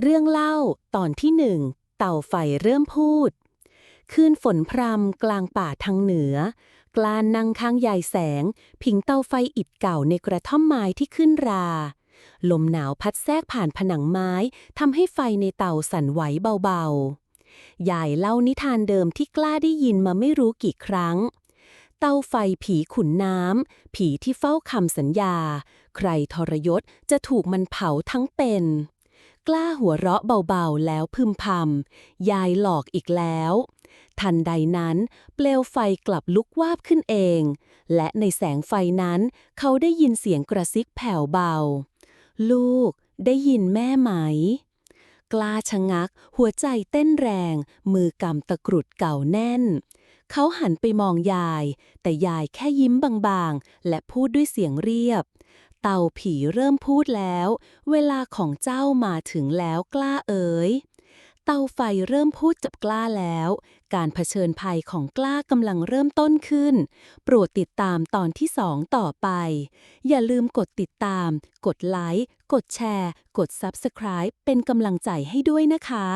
เรื่องเล่าตอนที่หนึ่งเต่าไฟเริ่มพูด คืนฝนพรำกลางป่าทางเหนือ กลานนั่งข้างยายแสง ผิงเตาไฟอิฐเก่าในกระท่อมไม้ที่ขึ้นรา ลมหนาวพัดแทรกผ่านผนังไม้ทำให้ไฟในเตาสั่นไหวเบาๆ ยายเล่านิทานเดิมที่กล้าได้ยินมาไม่รู้กี่ครั้ง เตาไฟผีขุนน้ำผีที่เฝ้าคำสัญญา ใครทรยศจะถูกมันเผาทั้งเป็น กล้าหัวเราะเบาๆ แล้วพึมพำยายหลอกอีกแล้ว ทันใดนั้น เปลวไฟกลับลุกวาบขึ้นเอง และในแสงไฟนั้น เขาได้ยินเสียงกระซิกแผ่วเบา ลูกได้ยินแม่ไหม กล้าชะงัก หัวใจเต้นแรง มือกำตะกรุดเก่าแน่น เขาหันไปมองยาย แต่ยายแค่ยิ้มบางๆ และพูดด้วยเสียงเรียบ เต่าผีเริ่มพูดแล้ว เวลาของเจ้ามาถึงแล้วกล้าเอ๋ย เตาไฟเริ่มพูดจับกล้าแล้ว การเผชิญภัยของกล้ากำลังเริ่มต้นขึ้น โปรดติดตามตอนที่2ต่อไป อย่าลืมกดติดตาม กดไลค์ กดแชร์ กด Subscribe เป็นกำลังใจให้ด้วยนะคะ